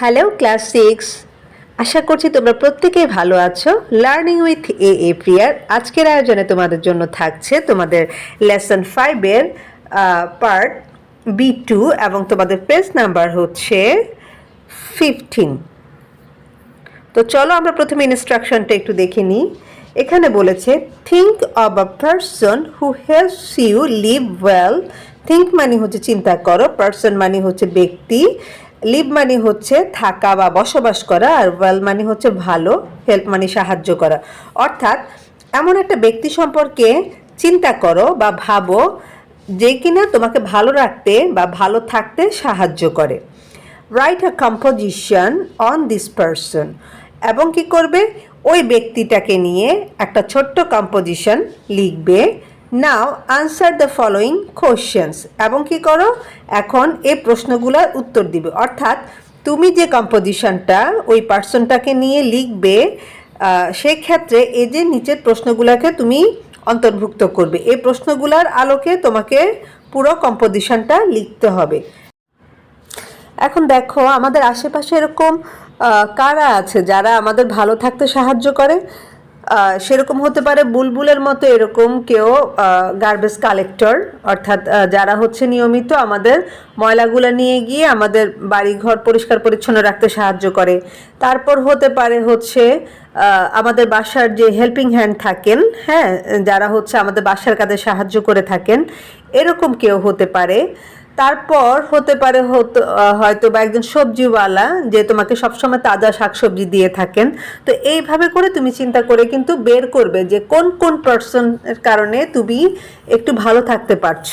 Hello class six আশা করছি তোমরা প্রত্যেকেই ভালো আছো। লার্নিং উইথ এ এ প্রিয়ার আজকের আয়োজনে তোমাদের জন্য থাকছে তোমাদের লেসন ফাইভের পার্ট বি টু এবং তোমাদের পেজ নাম্বার হচ্ছে ফিফটিন তো চলো আমরা প্রথমে ইনস্ট্রাকশনটা একটু দেখে নিই। এখানে বলেছে think of a person who helps you live well think মানে হচ্ছে চিন্তা করো পার্সন মানে হচ্ছে ব্যক্তি। লিভ মানে হচ্ছে থাকা বা বসবাস করা আর ওয়েল মানে হচ্ছে ভালো হেল্প মানে সাহায্য করা। অর্থাৎ এমন একটা ব্যক্তি সম্পর্কে চিন্তা করো বা ভাবো যে কিনা তোমাকে ভালো রাখতে বা ভালো থাকতে সাহায্য করে। Write a composition on this person এবং কি করবে? ওই ব্যক্তিটাকে নিয়ে একটা ছোট্ট কম্পোজিশন লিখবে now answer the following questions এবং কি করো? এখন এই প্রশ্নগুলোর উত্তর দিবে। অর্থাৎ তুমি যে কম্পোজিশনটা ওই পার্সনটাকে নিয়ে লিখবে সেক্ষেত্রে এই যে নিচের প্রশ্নগুলোকে তুমি অন্তর্ভুক্ত করবে, এই প্রশ্নগুলোর আলোকে তোমাকে পুরো কম্পোজিশনটা লিখতে হবে। এখন দেখো, আমাদের আশেপাশে এরকম কারা আছে যারা আমাদের ভালো থাকতে সাহায্য করে? সেরকম হতে পারে বুলবুলের মতো এরকম কেউ গার্বেজ কালেক্টর অর্থাৎ যারা হচ্ছে নিয়মিত আমাদের ময়লাগুলো নিয়ে গিয়ে আমাদের বাড়ি ঘর পরিষ্কার পরিচ্ছন্ন রাখতে সাহায্য করে। তারপর হতে পারে হচ্ছে আমাদের বাসার যে হেল্পিং হ্যান্ড থাকেন হ্যাঁ যারা হচ্ছে আমাদের বাসার কাজে সাহায্য করে থাকেন, এরকম কেউ হতে পারে। তারপর হতে পারে হতো হয়তো বা একজন সবজিওয়ালা যে তোমাকে সবসময় তাজা শাকসবজি দিয়ে থাকেন। তো এইভাবে করে তুমি চিন্তা করে কিন্তু বের করবে যে কোন কোন পার্সনের কারণে তুমি একটু ভালো থাকতে পারছ।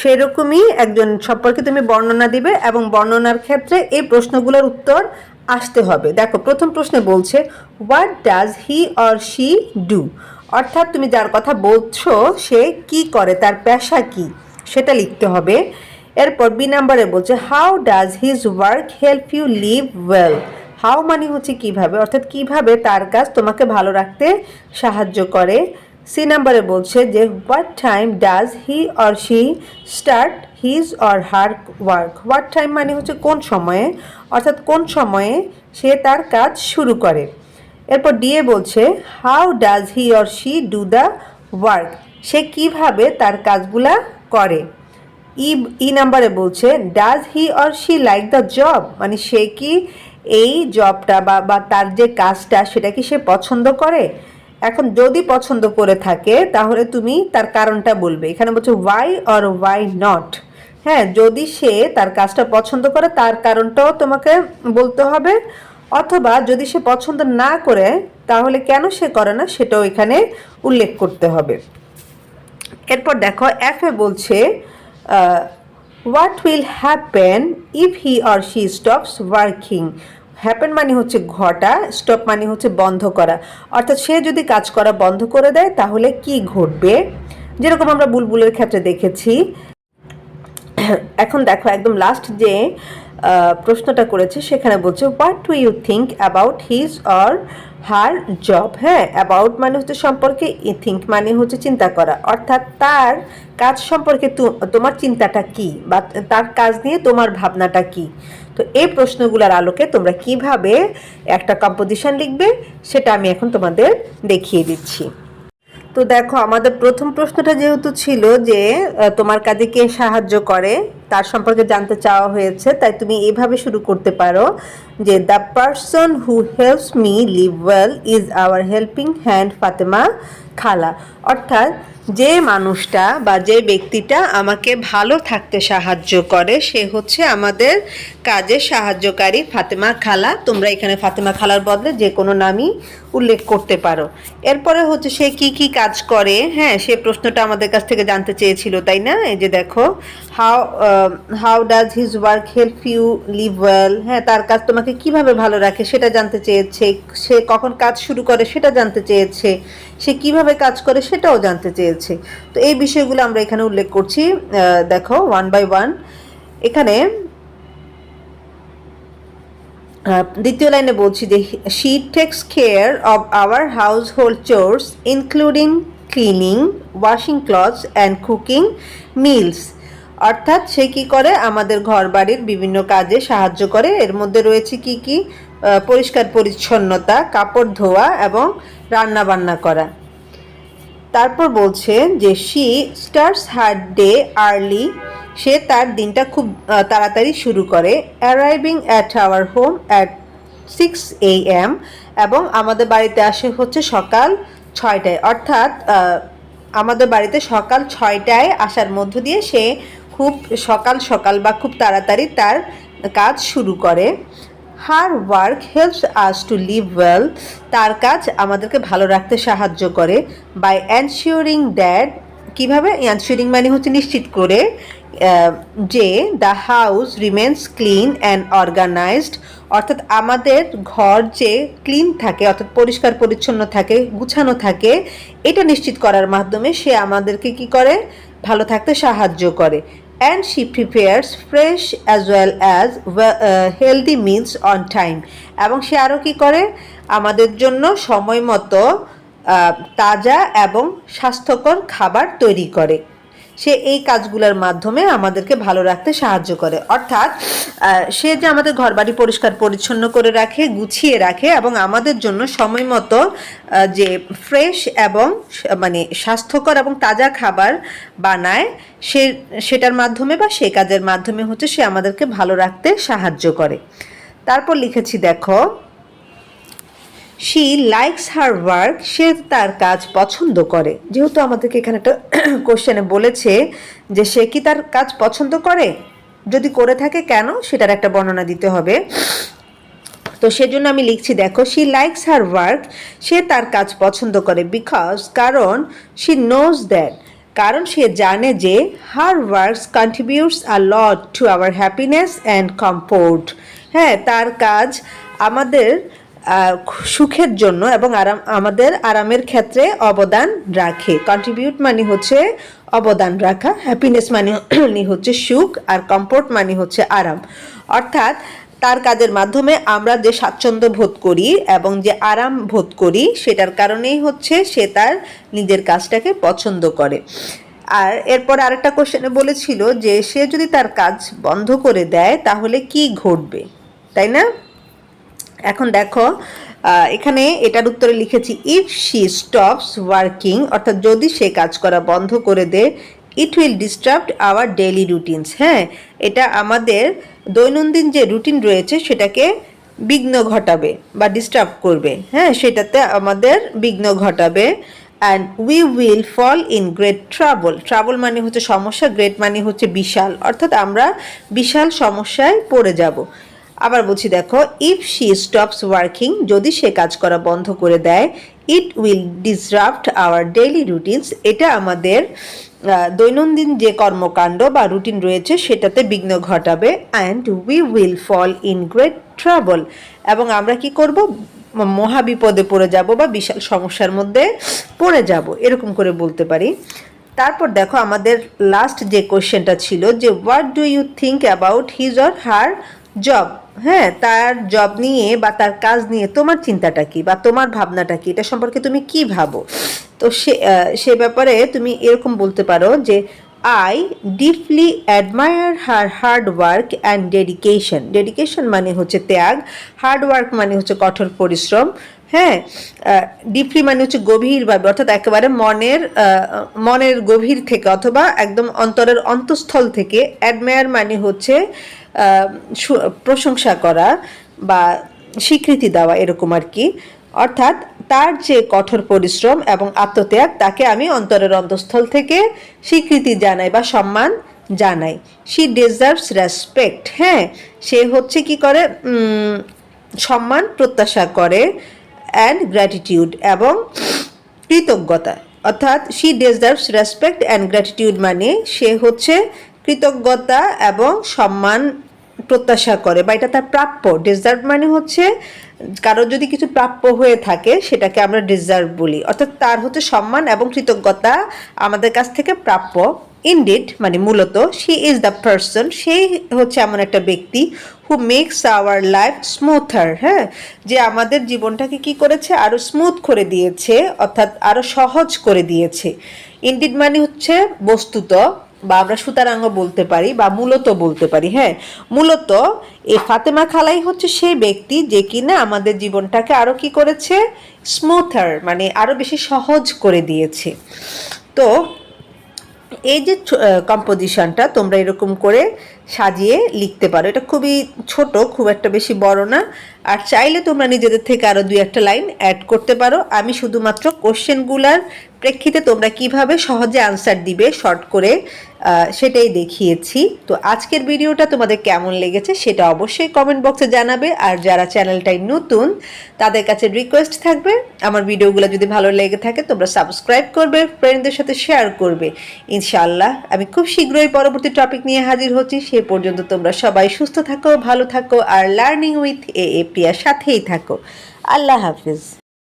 সেরকমই একজন সম্পর্কে তুমি বর্ণনা দিবে এবং বর্ণনার ক্ষেত্রে এই প্রশ্নগুলোর উত্তর আসতে হবে। দেখো, প্রথম প্রশ্নে বলছে what does he or she do অর্থাৎ তুমি যার কথা বলছো, সে কি করে, তার পেশা কি, সেটা লিখতে হবে। এরপর বি নাম্বারে বলছে how does his work help you live well how মানে হচ্ছে কীভাবে? অর্থাৎ কীভাবে তার কাজ তোমাকে ভালো রাখতে সাহায্য করে? সি নাম্বারে বলছে যে what time does he or she start his or her work what time মানে হচ্ছে কোন সময়ে? অর্থাৎ কোন সময়ে সে তার কাজ শুরু করে? এরপর ডিএ বলছে how does he or she do the work সে কীভাবে তার কাজগুলা করে? ই ই নাম্বারে বলছে does he or she like the job মানে সে কি এই জবটা বা বা তার যে কাজটা সেটা কি সে পছন্দ করে? এখন যদি পছন্দ করে থাকে, তাহলে তুমি তার কারণটা বলবে। এখানে বলছে ওয়াই অর ওয়াই নট হ্যাঁ যদি সে তার কাজটা পছন্দ করে, তার কারণটাও তোমাকে বলতে হবে। অথবা যদি সে পছন্দ না করে, তাহলে কেন সে করে না, সেটাও এখানে উল্লেখ করতে হবে। এরপর দেখো এফ এ বলছে what will happen if he or she stops working happen মানে হচ্ছে ঘটা স্টপ মানে হচ্ছে বন্ধ করা। অর্থাৎ সে যদি কাজ করা বন্ধ করে দেয়, তাহলে কি ঘটবে? যেরকম আমরা বুলবুলের ক্ষেত্রে দেখেছি। এখন দেখো, একদম লাস্ট যে প্রশ্নটা করেছে, সেখানে বলছে what do you think about his or her, job হ্যাঁ অ্যাবাউট মানে হচ্ছে সম্পর্কে থিঙ্ক মানে হচ্ছে চিন্তা করা। অর্থাৎ তার কাজ সম্পর্কে তোমার চিন্তাটা কি? বা তার কাজ নিয়ে তোমার ভাবনাটা কি? তো এই প্রশ্নগুলোর আলোকে তোমরা কীভাবে একটা কম্পোজিশন লিখবে, সেটা আমি এখন তোমাদের দেখিয়ে দিচ্ছি। তো দেখো, আমাদের প্রথম প্রশ্নটা যেহেতু ছিল যে তোমার কাজে কে সাহায্য করে, তার সম্পর্কে জানতে চাওয়া হয়েছে, তাই তুমি এভাবে শুরু করতে পারো যে the person who helps me live well is our helping hand Fatema খালা। অর্থাৎ যে মানুষটা বা যে ব্যক্তিটা আমাকে ভালো থাকতে সাহায্য করে, সে হচ্ছে আমাদের কাজে সাহায্যকারী ফাতেমা খালা। তোমরা এখানে ফাতেমা খালার বদলে যে কোনো নামই উল্লেখ করতে পারো। এরপরে হচ্ছে সে কি কি কাজ করে? হ্যাঁ সে প্রশ্নটা আমাদের কাছ থেকে জানতে চেয়েছিল, তাই না? এই যে দেখো how how does his work help you live well হ্যাঁ তার কাজ তোমাকে কীভাবে ভালো রাখে সেটা জানতে চেয়েছে। সে কখন কাজ শুরু করে সেটা জানতে চেয়েছে। সে কীভাবে কাজ করে সেটাও জানতে চেয়েছে। তো এই বিষয়গুলো আমরা এখানে উল্লেখ করছি। দেখো ওয়ান বাই ওয়ান এখানে দ্বিতীয় লাইনে বলছি যে she takes care of our household chores including cleaning washing clothes and cooking meals অর্থাৎ সে কি করে? আমাদের ঘর বাড়ির বিভিন্ন কাজে সাহায্য করে। এর মধ্যে রয়েছে কি কি? পরিষ্কার পরিচ্ছন্নতা, কাপড় ধোয়া এবং রান্না বান্না করা। তারপর বলছে যে she starts her day early. সে তার দিনটা খুব তাড়াতাড়ি শুরু করে। Arriving at our home at six A M এবং আমাদের বাড়িতে আসে হচ্ছে সকাল ছয়টায়। অর্থাৎ আমাদের বাড়িতে সকাল ছয়টায় আসার মধ্য দিয়ে সে খুব সকাল সকাল বা খুব তাড়াতাড়ি তার কাজ শুরু করে। Her work helps us to live well. তার কাজ আমাদেরকে ভালো রাখতে সাহায্য করে। বাই এনশিওরিং দ্যাট, কীভাবে? এনশিওরিং মানে হচ্ছে নিশ্চিত করে যে the house remains clean and organised, অর্থাৎ আমাদের ঘর যে ক্লিন থাকে, অর্থাৎ পরিষ্কার পরিচ্ছন্ন থাকে, গুছানো থাকে, এটা নিশ্চিত করার মাধ্যমে সে আমাদেরকে কি করে? ভালো থাকতে সাহায্য করে। And she prepares fresh as well as healthy meals on time এবং সে আরও কী করে? আমাদের জন্য সময় মতো তাজা এবং স্বাস্থ্যকর খাবার তৈরি করে। সে এই কাজগুলোর মাধ্যমে আমাদেরকে ভালো রাখতে সাহায্য করে। অর্থাৎ সে যে আমাদের ঘরবাড়ি পরিষ্কার পরিচ্ছন্ন করে রাখে, গুছিয়ে রাখে এবং আমাদের জন্য সময় মতো যে ফ্রেশ এবং মানে স্বাস্থ্যকর এবং তাজা খাবার বানায়, সে, সেটার মাধ্যমে বা সে কাজের মাধ্যমে হচ্ছে সে আমাদেরকে ভালো রাখতে সাহায্য করে। তারপর লিখেছি, দেখো শি লাইকস হার ওয়ার্ক সে তার কাজ পছন্দ করে। যেহেতু আমাদেরকে এখানে একটা কোশ্চেনে বলেছে যে সে কি তার কাজ পছন্দ করে? যদি করে থাকে কেন? সেটার একটা বর্ণনা দিতে হবে। তো সেজন্য আমি লিখছি, দেখো শি লাইকস হার ওয়ার্ক সে তার কাজ পছন্দ করে বিকজ কারণ শি নোজ দ্যাট কারণ সে জানে যে her works contributes a lot to our happiness and comfort হ্যাঁ তার কাজ আমাদের সুখের জন্য এবং আরাম, আমাদের আরামের ক্ষেত্রে অবদান রাখে। কন্ট্রিবিউট মানে হচ্ছে অবদান রাখা হ্যাপিনেস মানে হচ্ছে সুখ আর কমফোর্ট মানে হচ্ছে আরাম। অর্থাৎ তার কাজের মাধ্যমে আমরা যে স্বাচ্ছন্দ্য বোধ করি এবং যে আরাম বোধ করি, সেটার কারণেই হচ্ছে সে তার নিজের কাজটাকে পছন্দ করে। আর এরপর আরেকটা কোশ্চেনে বলেছিল যে, সে যদি তার কাজ বন্ধ করে দেয়, তাহলে কি ঘটবে? তাই না? এখন দেখো এখানে এটার উত্তরে লিখেছি ইফ শি স্টপস ওয়ার্কিং অর্থাৎ যদি সে কাজ করা বন্ধ করে দেয় it will disturb our daily routines হ্যাঁ এটা আমাদের দৈনন্দিন যে রুটিন রয়েছে, সেটাকে বিঘ্ন ঘটাবে বা ডিস্টার্ব করবে। হ্যাঁ সেটাতে আমাদের বিঘ্ন ঘটাবে। And we will fall in great trouble trouble মানে হচ্ছে সমস্যা গ্রেট মানে হচ্ছে বিশাল। অর্থাৎ আমরা বিশাল সমস্যায় পড়ে যাব। আবার বলছি দেখো ইফ শি স্টপস ওয়ার্কিং যদি সে কাজ করা বন্ধ করে দেয় it will disrupt our daily routines এটা আমাদের দৈনন্দিন যে কর্মকাণ্ড বা রুটিন রয়েছে, সেটাতে বিঘ্ন ঘটাবে and we will fall in great trouble এবং আমরা কি করব? মহা বিপদে পড়ে যাব বা বিশাল সমস্যার মধ্যে পড়ে যাব, এরকম করে বলতে পারি। তারপর দেখো, আমাদের লাস্ট যে কোয়েশ্চেনটা ছিল যে what do you think about his or her job হ্যাঁ তার জব নিয়ে বা তার কাজ নিয়ে তোমার চিন্তাটা কি বা তোমার ভাবনাটা কি? এটা সম্পর্কে তুমি কি ভাবো? তো সে সে ব্যাপারে তুমি এরকম বলতে পারো যে I deeply admire her hard work and dedication dedication মানে হচ্ছে ত্যাগ হার্ড ওয়ার্ক মানে হচ্ছে কঠোর পরিশ্রম হ্যাঁ ডিপলি মানে হচ্ছে গভীরভাবে, অর্থাৎ একেবারে মনের মনের গভীর থেকে অথবা একদম অন্তরের অন্তঃস্থল থেকে। অ্যাডমায়ার মানে হচ্ছে প্রশংসা করা বা স্বীকৃতি দেওয়া এরকম আর কি। অর্থাৎ তার যে কঠোর পরিশ্রম এবং আত্মত্যাগ, তাকে আমি অন্তরের অন্তঃস্থল থেকে স্বীকৃতি জানাই বা সম্মান জানাই। শি ডিজার্ভস রেসপেক্ট হ্যাঁ সে হচ্ছে কি করে? সম্মান প্রত্যাশা করে অ্যান্ড গ্র্যাটিটিউড এবং কৃতজ্ঞতা। অর্থাৎ she deserves respect and gratitude মানে সে হচ্ছে কৃতজ্ঞতা এবং সম্মান প্রত্যাশা করে বা এটা তার প্রাপ্য। ডিজার্ভ মানে হচ্ছে কারও যদি কিছু প্রাপ্য হয়ে থাকে, সেটাকে আমরা ডিজার্ভ বলি। অর্থাৎ তার হচ্ছে সম্মান এবং কৃতজ্ঞতা আমাদের কাছ থেকে প্রাপ্য। ইনডিড মানে মূলত শি ইজ দ্য পার্সন সেই হচ্ছে এমন একটা ব্যক্তি who makes our life smoother হ্যাঁ? যে আমাদের জীবনটাকে কি করেছে? আরও স্মুথ করে দিয়েছে, অর্থাৎ আরও সহজ করে দিয়েছে। ইনডিড মানে হচ্ছে বস্তুত বা আমরা সুতারাঙ্গ বলতে পারি বা মূলত বলতে পারি হ্যাঁ? মূলত এই ফাতেমা খালাই হচ্ছে সেই ব্যক্তি যে কিনা আমাদের জীবনটাকে আরও কি করেছে? স্মুথার মানে আরও বেশি সহজ করে দিয়েছে। তো এই যে কম্পোজিশনটা তোমরা এরকম করে সাজিয়ে লিখতে পারো। এটা খুবই ছোট, খুব একটা বেশি বড় না। আর চাইলে তোমরা নিজেদের থেকে আরও দুই একটা লাইন অ্যাড করতে পারো। আমি শুধুমাত্র কোশ্চেনগুলার প্রেক্ষিতে তোমরা কীভাবে সহজে আনসার দিবে শর্ট করে সেটাই দেখিয়েছি। তো আজকের ভিডিওটা তোমাদের কেমন লেগেছে সেটা অবশ্যই কমেন্ট বক্সে জানাবে। আর যারা চ্যানেলটাই নতুন, তাদের কাছে রিকোয়েস্ট থাকবে, আমার ভিডিওগুলো যদি ভালো লেগে থাকে, তোমরা সাবস্ক্রাইব করবে ফ্রেন্ডদের সাথে শেয়ার করবে। ইনশাল্লাহ আমি খুব শীঘ্রই পরবর্তী টপিক নিয়ে হাজির হচ্ছি। সে পর্যন্ত তোমরা সবাই সুস্থ থাকো, ভালো থাকো, আর লার্নিং উইথ এ এ প্রিয়ার সাথেই থাকো। আল্লাহ হাফিজ।